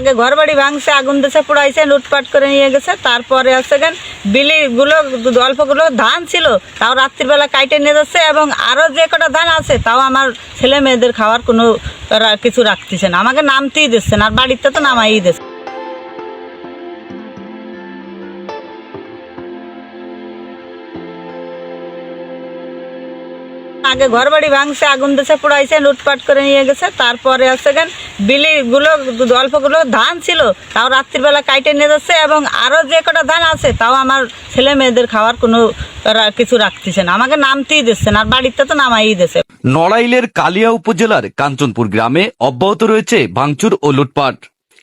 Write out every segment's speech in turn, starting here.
আগে ঘর বাড়ি ভাঙছে, আগুন দেশে পোড়াইছে, লুটপাট করে নিয়ে গেছে। তারপরে আছে কেন বিলিগুলো, অল্পগুলো ধান ছিল, তাও রাত্রিবেলা কাইটে নিয়ে যাচ্ছে এবং আরও যে কটা ধান আছে, তাও আমার ছেলে মেয়েদের খাওয়ার কোনো কিছু রাখতেছে না। আমাকে নামতেই দিচ্ছে না, আর বাড়িতে তো নামাই দিচ্ছে। আগে ঘর বাড়ি ভাঙছে, আগুন দেশে পোড়াইছে, লুটপাট করে নিয়ে গেছে। তারপরে আছে গেন বিলিগুলো, অল্পগুলো ধান ছিল, তাও রাত্রিবেলা কাইটে নিয়ে যাচ্ছে এবং আরও যে কটা ধান আছে, তাও আমার ছেলে মেয়েদের খাওয়ার কোনো কিছু রাখতেছে না। আমাকে নামতেই দিচ্ছে না, আর বাড়িতে তো নামাই দিচ্ছে নড়াইলের কালিয়া উপজেলার কাঞ্চনপুর গ্রামে অব্যাহত রয়েছে ভাঙচুর ও লুটপাট।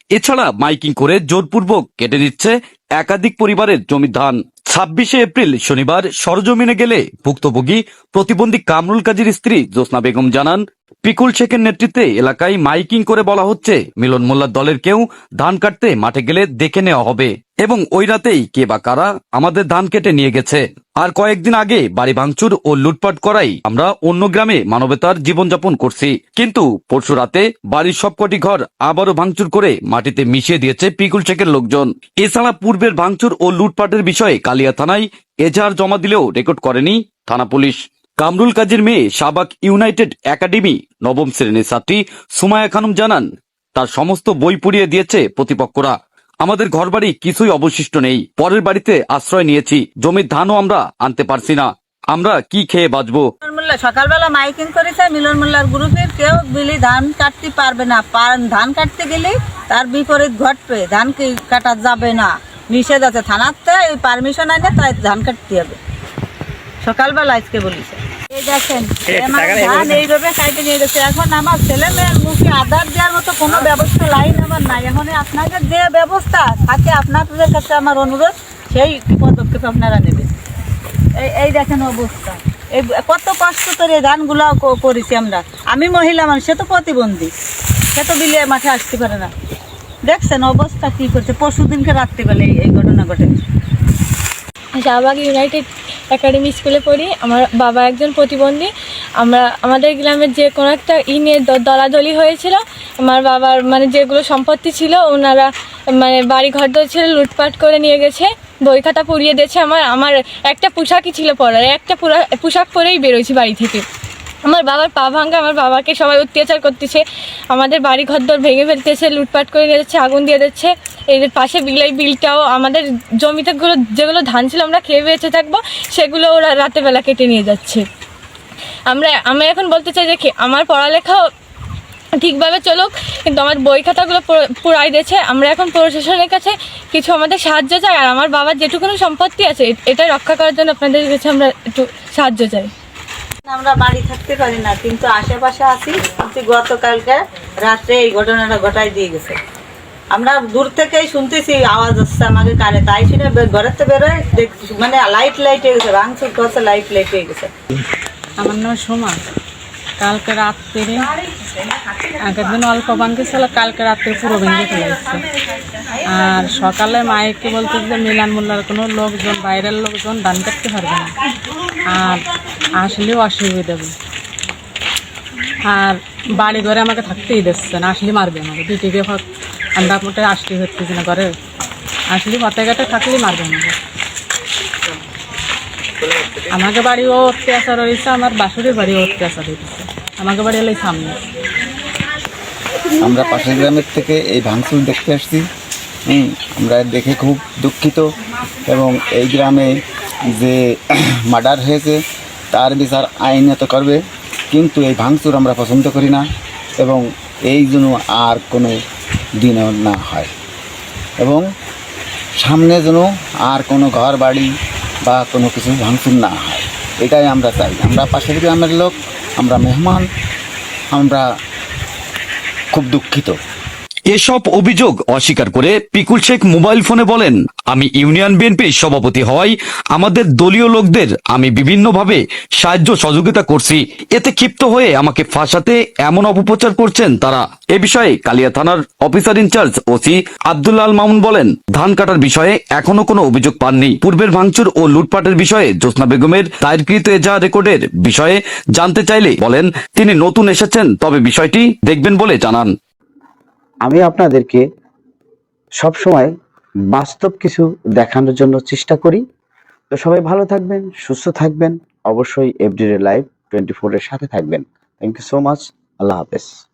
এছাড়া মাইকিং করে জোরপূর্বক কেটে নিচ্ছে একাধিক পরিবারের জমির ধান। ছাব্বিশে এপ্রিল শনিবার সরজমিনে গেলে ভুক্তভোগী প্রতিবন্ধী কামরুল কাজীর স্ত্রী জোসনা বেগম জানান, পিকুল শেখের নেতৃত্বে এলাকায় মাইকিং করে বলা হচ্ছে, মিলন মোল্লার দলের কেউ ধান কাটতে মাঠে গেলে দেখে নেওয়া হবে এবং ওই রাতেই কে বা কারা আমাদের ধান কেটে নিয়ে গেছে। আর কয়েকদিন আগে বাড়ি ভাঙচুর ও লুটপাট করাই আমরা অন্য গ্রামে মানবতার জীবনযাপন করছি। কিন্তু পরশু রাতে বাড়ির সবকটি ঘর আবারও ভাঙচুর করে মাটিতে মিশিয়ে দিয়েছে পিকুল শেখের লোকজন। এছাড়া পূর্বের ভাঙচুর ও লুটপাটের বিষয়ে কালিয়া থানায় এজাহার জমা দিলেও রেকর্ড করেনি থানা পুলিশ। কামরুল কাজীর মেয়ে শাবাক ইউনাইটেড একাডেমি নবম শ্রেণির ছাত্রী সুমায়া খানম জানান, তার সমস্ত বই পুড়িয়ে দিয়েছে প্রতিপক্ষরা। আমাদের ঘরবাড়ি কিছুই অবশিষ্ট নেই। পরের বাড়িতে আশ্রয় নিয়েছি। জমির ধানও আমরা আনতে পারছি না। আমরা কি খেয়ে বাঁচবো? সকালবেলা মাইকিং করেছে মিলন মোল্লার গ্রুপের কেউ বিলি ধান কাটতে পারবে না। ধান কাটতে গেলে তার বিপরীত ঘটবে। ধান কাটা যাবে না। নিষেধ আছে থানাতে পারমিশন আনে তাই ধান কাটতে হবে। সকালবেলা আজকে বলিছে। এই দেখেন ধান এইভাবে কাটে নিয়ে গেছে। এখন আমার ছেলে মেয়ের মুখে আধার দেওয়ার মতো কোনো ব্যবস্থা লাইন আমার নাই। এখন আপনাদের যে ব্যবস্থা আপনাদের কাছে আমার অনুরোধ সেই পদক্ষেপ আপনারা নেবেন। এই এই দেখেন অবস্থা। এই কত কষ্ট করে ক- করেছি আমরা। আমি মহিলা মানুষ সে তো প্রতিবন্ধী। সে তো বিলিয়ে মাঠে আসতে পারে না। দেখছেন অবস্থা কি করছে? পরশু দিনকে রাত্রিবেলা এই ঘটনা ঘটে। শাহবাগ ইউনাইটেড একাডেমি স্কুলে পড়ি। আমার বাবা একজন প্রতিবন্ধী। আমরা আমাদের গ্রামের যে কোনো একটা ই নিয়ে দলাদলি হয়েছিল। আমার বাবার মানে যেগুলো সম্পত্তি ছিল, ওনারা মানে বাড়ি ঘর দর ছিল লুটপাট করে নিয়ে গেছে। বই খাতা পুড়িয়ে দিয়েছে আমার আমার একটা পোশাকই ছিল পরার। একটা পোশাক পরেই বেরোইছি বাড়ি থেকে। আমার বাবার পা ভাঙ্গা আমার বাবাকে সবাই অত্যাচার করতেছে। আমাদের বাড়ি ঘর ঘরদর ভেঙে ফেলতেছে, লুটপাট করে নিয়ে যাচ্ছে, আগুন দিয়ে দিচ্ছে। যে পাশে বিলাই বিলটাও, আমাদের জমিতে গুলো যেগুলো ধান ছিল আমরা খেয়ে বেঁচে থাকব, সেগুলো ওরা রাতে বেলা কেটে নিয়ে যাচ্ছে। আমরা, আমি এখন বলতে চাই যে আমার পড়ালেখাও ঠিকভাবে চলুক, কিন্তু আমার বই খাতাগুলো পুরো- পুরাই দিয়েছে। আমরা এখন প্রশাসনের কাছে কিছু আমাদের সাহায্য চাই, আর আমার বাবার যেটুকুনো সম্পত্তি আছে এটা রক্ষা করার জন্য আপনাদের কাছে আমরা একটু সাহায্য চাই। আমরা বাড়ি থাকতে পারি না, কিন্তু আশেপাশে আছি, কিন্তু গতকালকে রাত্রে এই ঘটনাটা ঘটাই দিয়ে গেছে। আমরা দূর থেকেই শুনতেছি, আওয়াজ হচ্ছে আমাকে কানে, তাই শুনে ঘরের তো বেরোয় মানে লাইট লাইট হয়ে গেছে, ভাঙচুর করছে লাইট লাইট হয়ে গেছে। আমার নাম সোমা। কালকে রাত্রে আগের দিন অল্প ভাঙতেছিল কালকে রাত্রে পুরো ভেঙে ফেলে যাচ্ছে আর সকালে মায়েকে বলতে যে মিলান মোল্লার কোনো লোকজন, বাইরের লোকজন দান করতে পারবে না। আর আসলেও অসুবিধা হবে আর বাড়ি ঘরে আমাকে থাকতেই দিচ্ছে না, আসলে মারবে আমাকে। দুটিকে ঠান্ডা মোটে আসতে হচ্ছে না ঘরে। আসলে পথে ঘাটে থাকলেই মারবে আমাকে। আমাকে বাড়িও অত্যাচার হয়েছে আমার বাসুরের বাড়িও অত্যাচার হয়েছে আমাকে বাড়ি হলো এই সামনে। আমরা পাশের গ্রামের থেকে এই ভাঙচুর দেখতে আসছি। আমরা দেখে খুব দুঃখিত এবং এই গ্রামে যে মার্ডার হয়েছে, তার বিচার আইন আইনত করবে, কিন্তু এই ভাঙচুর আমরা পছন্দ করি না এবং এই জন্য আর কোনো দিনও না হয়। এবং সামনে যেন আর কোনো ঘর বাড়ি বা কোনো কিছু ভাঙচুর না হয়। এটাই আমরা চাই। আমরা পাশের গ্রামের লোক, আমরা মেহমান, আমরা খুব দুঃখিত। এসব অভিযোগ অস্বীকার করে পিকুল শেখ মোবাইল ফোনে বলেন, আমি ইউনিয়ন বিএনপির সভাপতি হওয়ায় আমাদের দলীয় লোকদের আমি বিভিন্নভাবে সাহায্য সহযোগিতা করছি। এতে ক্ষিপ্ত হয়ে আমাকে ফাঁসাতে এমন অপপ্রচার করছেন তারা। এ বিষয়ে কালিয়া থানার officer in charge OC Al Mamun বলেন, ধান কাটার বিষয়ে এখনও কোনো অভিযোগ পাননি। পূর্বের ভাঙচুর ও লুটপাটের বিষয়ে জ্যোৎস্না বেগমের দায়েরকৃত এজাহার রেকর্ডের বিষয়ে জানতে চাইলে বলেন, তিনি নতুন এসেছেন, তবে বিষয়টি দেখবেন বলে জানান। আমি আপনাদেরকে সব সময় বাস্তব কিছু দেখানোর জন্য চেষ্টা করি। তো সবাই ভালো থাকবেন, সুস্থ থাকবেন, অবশ্যই এভরিডে লাইভ টোয়েন্টি ফোরের সাথে থাকবেন। থ্যাংক ইউ সো মাচ আল্লাহ হাফেজ।